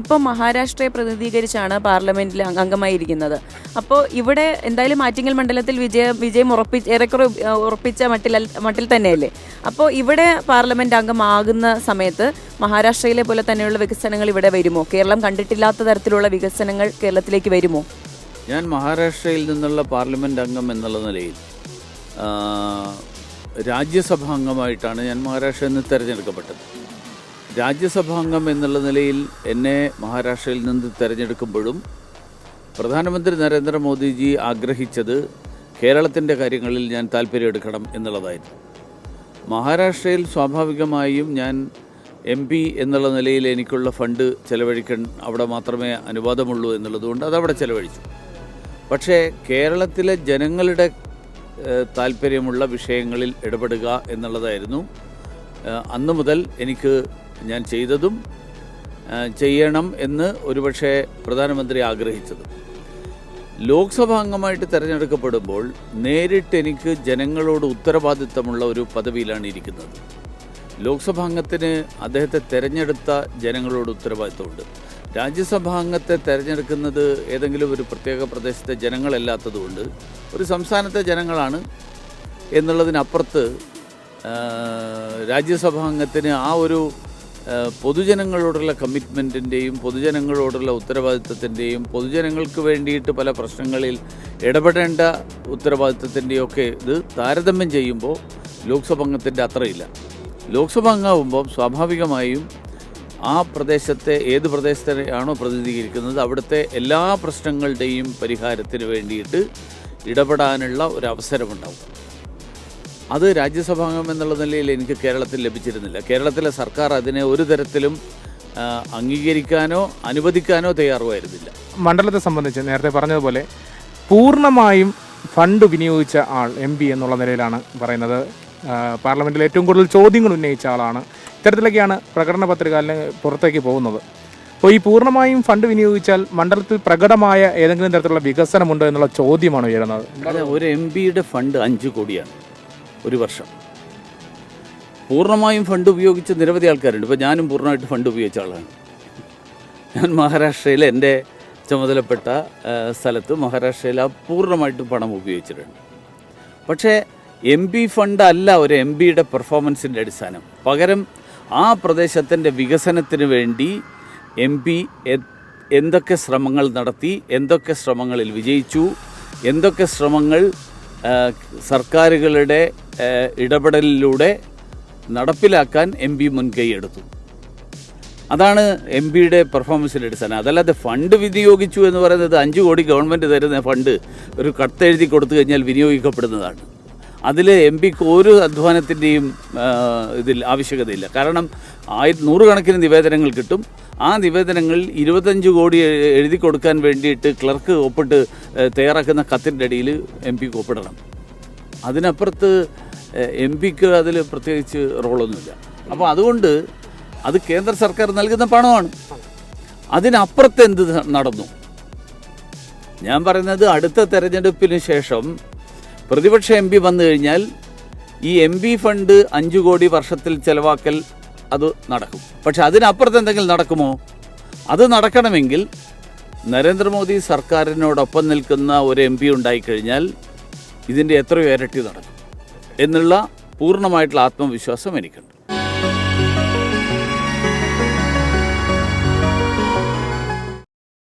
ഇപ്പം മഹാരാഷ്ട്രയെ പ്രതിനിധീകരിച്ചാണ് പാർലമെന്റിൽ അംഗമായിരിക്കുന്നത്. അപ്പോൾ ഇവിടെ എന്തായാലും ആറ്റിങ്ങൽ മണ്ഡലത്തിൽ വിജയ വിജയം ഉറപ്പിച്ച് ഏറെക്കുറെ ഉറപ്പിച്ച മട്ടിൽ മട്ടിൽ തന്നെയല്ലേ? അപ്പോൾ ഇവിടെ പാർലമെന്റ് അംഗമാകുന്ന സമയത്ത് മഹാരാഷ്ട്രയിലെ പോലെ തന്നെയുള്ള വികസനങ്ങൾ ഇവിടെ വരുമോ? കേരളം കണ്ടിട്ടില്ലാത്ത തരത്തിലുള്ള വികസനങ്ങൾ കേരളത്തിലേക്ക് വരുമോ? ഞാൻ മഹാരാഷ്ട്രയിൽ നിന്നുള്ള പാർലമെന്റ് അംഗം എന്നുള്ള നിലയിൽ രാജ്യസഭാ അംഗമായിട്ടാണ് ഞാൻ മഹാരാഷ്ട്രയിൽ നിന്ന് തിരഞ്ഞെടുക്കപ്പെട്ടത്. രാജ്യസഭാ അംഗം എന്നുള്ള നിലയിൽ എന്നെ മഹാരാഷ്ട്രയിൽ നിന്ന് തിരഞ്ഞെടുക്കുമ്പോഴും പ്രധാനമന്ത്രി നരേന്ദ്രമോദിജി ആഗ്രഹിച്ചത് കേരളത്തിന്റെ കാര്യങ്ങളിൽ ഞാൻ താല്പര്യമെടുക്കണം എന്നുള്ളതായിരുന്നു. മഹാരാഷ്ട്രയിൽ സ്വാഭാവികമായും ഞാൻ എം പി എന്നുള്ള നിലയിൽ എനിക്കുള്ള ഫണ്ട് ചെലവഴിക്കാൻ അവിടെ മാത്രമേ അനുവാദമുള്ളൂ എന്നുള്ളതുകൊണ്ട് അതവിടെ ചെലവഴിച്ചു. പക്ഷേ കേരളത്തിലെ ജനങ്ങളുടെ താല്പര്യമുള്ള വിഷയങ്ങളിൽ ഇടപെടുക എന്നുള്ളതായിരുന്നു. അന്നു മുതൽ എനിക്ക് ഞാൻ ചെയ്തതും ചെയ്യണം എന്ന് ഒരുപക്ഷെ പ്രധാനമന്ത്രി ആഗ്രഹിച്ചതും. ലോക്സഭാ അംഗമായിട്ട് തിരഞ്ഞെടുക്കപ്പെടുമ്പോൾ നേരിട്ട് എനിക്ക് ജനങ്ങളോട് ഉത്തരവാദിത്തമുള്ള ഒരു പദവിയിലാണ് ഇരിക്കുന്നത്. ലോക്സഭാ അംഗത്തിന് അദ്ദേഹത്തെ തിരഞ്ഞെടുത്ത ജനങ്ങളോട് ഉത്തരവാദിത്തമുണ്ട്. രാജ്യസഭാ അംഗത്തെ തിരഞ്ഞെടുക്കുന്നത് ഏതെങ്കിലും ഒരു പ്രത്യേക പ്രദേശത്തെ ജനങ്ങളല്ലാത്തതുകൊണ്ട് ഒരു സംസ്ഥാനത്തെ ജനങ്ങളാണ് എന്നുള്ളതിനപ്പുറത്ത് രാജ്യസഭാ അംഗത്തിന് ആ ഒരു പൊതുജനങ്ങളോടുള്ള കമ്മിറ്റ്മെന്റിന്റെയും പൊതുജനങ്ങളോടുള്ള ഉത്തരവാദിത്തത്തിന്റെയും പൊതുജനങ്ങൾക്ക് വേണ്ടിയിട്ട് പല പ്രശ്നങ്ങളിൽ ഇടപെടേണ്ട ഉത്തരവാദിത്തത്തിന്റെയൊക്കെ ഇത് താരതമ്യം ചെയ്യുമ്പോൾ ലോക്സഭ അംഗത്തിന്റെ അത്രയില്ല. ലോക്സഭ അംഗമാകുമ്പോൾ സ്വാഭാവികമായും ആ പ്രദേശത്തെ ഏത് പ്രദേശത്തെയാണോ പ്രതിനിധീകരിക്കുന്നത് അവിടുത്തെ എല്ലാ പ്രശ്നങ്ങളുടെയും പരിഹാരത്തിന് വേണ്ടിയിട്ട് ഇടപെടാനുള്ള ഒരു അവസരമുണ്ടാവും. അത് രാജ്യസഭാംഗം എന്നുള്ള നിലയിൽ എനിക്ക് കേരളത്തിൽ ലഭിച്ചിരുന്നില്ല. കേരളത്തിലെ സർക്കാർ അതിനെ ഒരു തരത്തിലും അംഗീകരിക്കാനോ അനുവദിക്കാനോ തയ്യാറുമായിരുന്നില്ല. മണ്ഡലത്തെ സംബന്ധിച്ച് നേരത്തെ പറഞ്ഞതുപോലെ പൂർണമായും ഫണ്ട് വിനിയോഗിച്ച ആൾ എം പി എന്നുള്ള നിലയിലാണ് പറയുന്നത്. പാർലമെന്റിൽ ഏറ്റവും കൂടുതൽ ചോദ്യങ്ങൾ ഉന്നയിച്ച ആളാണ്. ഇത്തരത്തിലൊക്കെയാണ് പ്രകടന പത്രിക പുറത്തേക്ക് പോകുന്നത്. അപ്പോൾ ഈ പൂർണമായും ഫണ്ട് വിനിയോഗിച്ചാൽ മണ്ഡലത്തിൽ പ്രകടമായ ഏതെങ്കിലും തരത്തിലുള്ള വികസനമുണ്ടോ എന്നുള്ള ചോദ്യമാണ് ഉയരുന്നത്. ഒരു എം പിയുടെ ഫണ്ട് അഞ്ച് കോടിയാണ്. ഒരു വർഷം. പൂർണമായും ഫണ്ട് ഉപയോഗിച്ച് നിരവധി ആൾക്കാരുണ്ട്. ഇപ്പോൾ ഞാനും പൂർണമായിട്ട് ഫണ്ട് ഉപയോഗിച്ച ആളാണ്. ഞാൻ മഹാരാഷ്ട്രയിൽ എന്റെ ചുമതലപ്പെട്ട സ്ഥലത്ത് മഹാരാഷ്ട്രയിൽ ആ പൂർണമായിട്ടും പണം ഉപയോഗിച്ചിട്ടുണ്ട്. പക്ഷേ എം പി ഫണ്ട് അല്ല ഒരു എം പിയുടെ പെർഫോമൻസിന്റെ അടിസ്ഥാനം. പകരം ആ പ്രദേശത്തിന്റെ വികസനത്തിന് വേണ്ടി എം പി എന്തൊക്കെ ശ്രമങ്ങൾ നടത്തി എന്തൊക്കെ ശ്രമങ്ങളിൽ വിജയിച്ചു എന്തൊക്കെ ശ്രമങ്ങൾ സർക്കാരുകളുടെ ഇടപെടലിലൂടെ നടപ്പിലാക്കാൻ എം പി മുൻകൈയെടുത്തു അതാണ് എം പിയുടെ പെർഫോമൻസിന്റെ അടിസ്ഥാനം. അതല്ലാതെ ഫണ്ട് വിനിയോഗിച്ചു എന്ന് പറയുന്നത് അഞ്ച് കോടി ഗവൺമെന്റ് തരുന്ന ഫണ്ട് ഒരു കത്തെഴുതി കൊടുത്തു കഴിഞ്ഞാൽ വിനിയോഗിക്കപ്പെടുന്നതാണ്. അതിൽ എം പിക്ക് ഒരു അധ്വാനത്തിന്റെയും ഇതിൽ ആവശ്യകതയില്ല. കാരണം ആയിരത്തി നൂറുകണക്കിന് നിവേദനങ്ങൾ കിട്ടും. ആ നിവേദനങ്ങൾ ഇരുപത്തഞ്ച് കോടി എഴുതി കൊടുക്കാൻ വേണ്ടിയിട്ട് ക്ലർക്ക് ഒപ്പിട്ട് തയ്യാറാക്കുന്ന കത്തിന്റെ അടിയിൽ എം പിക്ക് ഒപ്പിടണം. അതിനപ്പുറത്ത് എം പിക്ക് അതിൽ പ്രത്യേകിച്ച് റോളൊന്നുമില്ല. അപ്പോൾ അതുകൊണ്ട് അത് കേന്ദ്ര സർക്കാർ നൽകുന്ന പണമാണ്. അതിനപ്പുറത്ത് എന്ത് നടന്നു? ഞാൻ പറയുന്നത് അടുത്ത തെരഞ്ഞെടുപ്പിന് ശേഷം പ്രതിപക്ഷ എം പി വന്നു കഴിഞ്ഞാൽ ഈ എം പി ഫണ്ട് അഞ്ച് കോടി വർഷത്തിൽ ചിലവാക്കൽ അത് നടക്കും. പക്ഷെ അതിനപ്പുറത്ത് എന്തെങ്കിലും നടക്കുമോ? അത് നടക്കണമെങ്കിൽ നരേന്ദ്രമോദി സർക്കാരിനോടൊപ്പം നിൽക്കുന്ന ഒരു എം പി ഉണ്ടായിക്കഴിഞ്ഞാൽ ഇതിന്റെ എത്രയോ ഇരട്ടി നടക്കും. എന്നുള്ള പൂർണമായിട്ടുള്ള ആത്മവിശ്വാസം എനിക്കുണ്ട്.